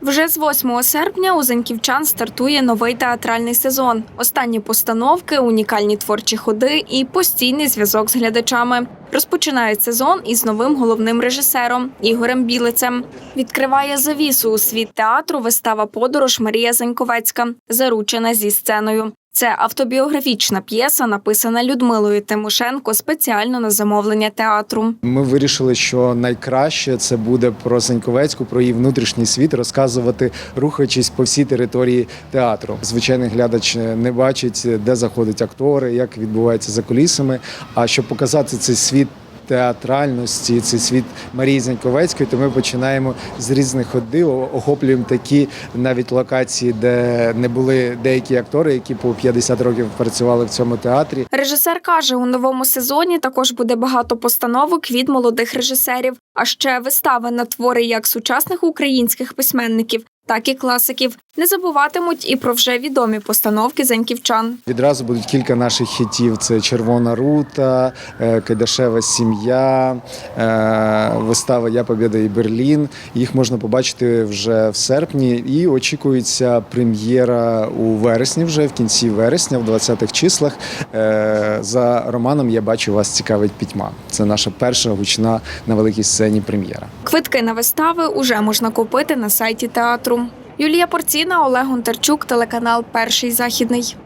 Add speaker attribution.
Speaker 1: Вже з 8 серпня у Заньківчан стартує новий театральний сезон. Останні постановки, унікальні творчі ходи і постійний зв'язок з глядачами. Розпочинають сезон із новим головним режисером Ігорем Білицем. Відкриває завісу у світ театру вистава Подорож Марія Заньковецька, заручена зі сценою. Це автобіографічна п'єса, написана Людмилою Тимошенко спеціально на замовлення театру.
Speaker 2: Ми вирішили, що найкраще це буде про Зеньковецьку, про її внутрішній світ розказувати, рухаючись по всій території театру. Звичайний глядач не бачить, де заходять актори, як відбувається за кулісами. А щоб показати цей світ. Театральності, цей світ Марії Заньковецької, то ми починаємо з різних ходів, охоплюємо такі навіть локації, де не були деякі актори, які по 50 років працювали в цьому театрі.
Speaker 1: Режисер каже, у новому сезоні також буде багато постановок від молодих режисерів, а ще вистави на твори як сучасних українських письменників, так і класиків. Не забуватимуть і про вже відомі постановки заньківчан.
Speaker 2: Відразу будуть кілька наших хітів: це Червона рута, е, Кайдашева сім'я, е, вистава Я Побєда і Берлін. Їх можна побачити вже в серпні. І очікується прем'єра у вересні, вже в кінці вересня, в 20-х числах. Е, За романом Я бачу вас цікавить пітьма. Це наша перша гучна на великій сцені прем'єра.
Speaker 1: Квитки на вистави уже можна купити на сайті театру. Юлія Порціна, Олег Гонтарчук, телеканал Перший західний.